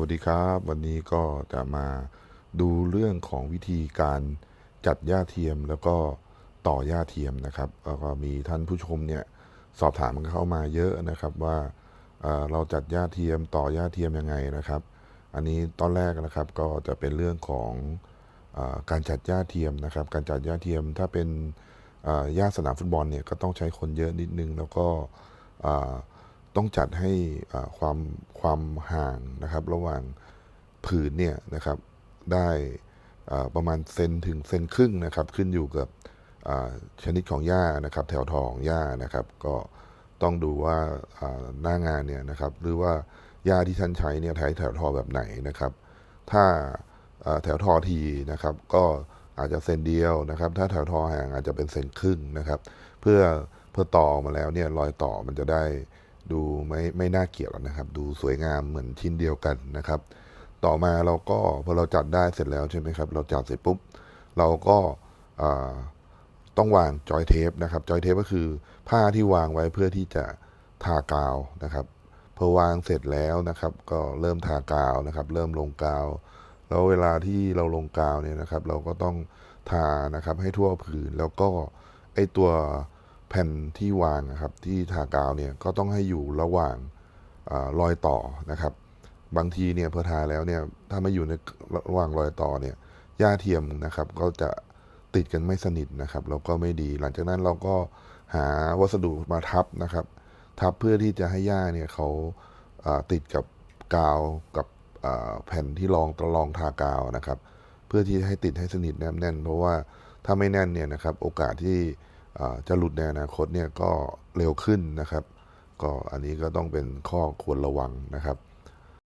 วัสดีครับ วันนี้ก็จะมาดูเรื่องของวิธีการจัดหญ้าเทียมแล้วก็ต่อหญ้าเทียมนะครับแล้วก็มีท่านผู้ชมเนี่ยสอบถามกันเข้ามาเยอะนะครับว่าเเราจัดหญ้าเทียมต่อหญ้าเทียมยังไงนะครับ อันนี้ตอนแรกนะครับก็จะเป็นเรื่องของอการจัดหญ้าเทียมนะครับ การจัดหญ้าเทียมถ้าเป็นเอ่อหญ้าสนามฟุตบอลเนี่ยก็ต้องใช้คนเยอะนิดนึงแล้วก็ ต้องจัดให้ความความห่างนะครับ ระหว่างผืนเนี่ยนะครับได้ประมาณเซนถึงเซนครึ่งนะครับ ขึ้นอยู่กับชนิดของหญ้านะครับ แถวทองหญ้านะครับ ก็ต้องดูว่าหน้างานเนี่ยนะครับ หรือว่าหญ้าที่ท่านใช้เนี่ยใช้แถวทอแบบไหนนะครับ ถ้าแถวทอทีนะครับ ก็อาจจะเซนเดียวนะครับ ถ้าแถวทอห่างอาจจะเป็นเซนครึ่งนะครับ เพื่อเพื่อต่อมาแล้วเนี่ยรอยต่อมันจะได้ ดูไม่ไม่น่าเกลียดนะครับ ดูสวยงามเหมือนชิ้นเดียวกันนะครับ ต่อมาเราก็พอเราจัดได้เสร็จแล้วใช่ไหมครับ เราจัดเสร็จปุ๊บ เราก็ต้องวางจอยเทปนะครับ จอยเทปก็คือผ้าที่วางไว้เพื่อที่จะทากาวนะครับพอวางเสร็จแล้วนะครับ ก็เริ่มทากาวนะครับ เริ่มลงกาว แล้วเวลาที่เราลงกาวเนี่ยนะครับ เราก็ต้องทานะครับให้ทั่วผืนแล้วก็ไอตัว แผ่นที่วางนะครับที่ทากาวเนี่ยก็ต้องให้อยู่ระหว่างอรอยต่อนะครับ บางทีเนี่ยพอทาแล้วเนี่ยถ้าไม่อยู่ในระหว่างรอยต่อเนี่ยหญ้าเทียมนะครับก็จะติดกันไม่สนิทนะครับแล้วก็ไม่ดี หลังจากนั้นเราก็หาวัสดุมาทับนะครับ ทับเพื่อที่จะให้หญ้าเนี่ยเขาติดกับกาวกับแผ่นที่รองตะรองทากาวนะครับ เพื่อที่ให้ติดให้สนิทแนบแน่น เพราะว่าถ้าไม่แน่นเนี่ยนะครับโอกาสที่ จะหลุดในอนาคตเนี่ยก็เร็วขึ้นนะครับ ก็อันนี้ก็ต้องเป็นข้อควรระวังนะครับ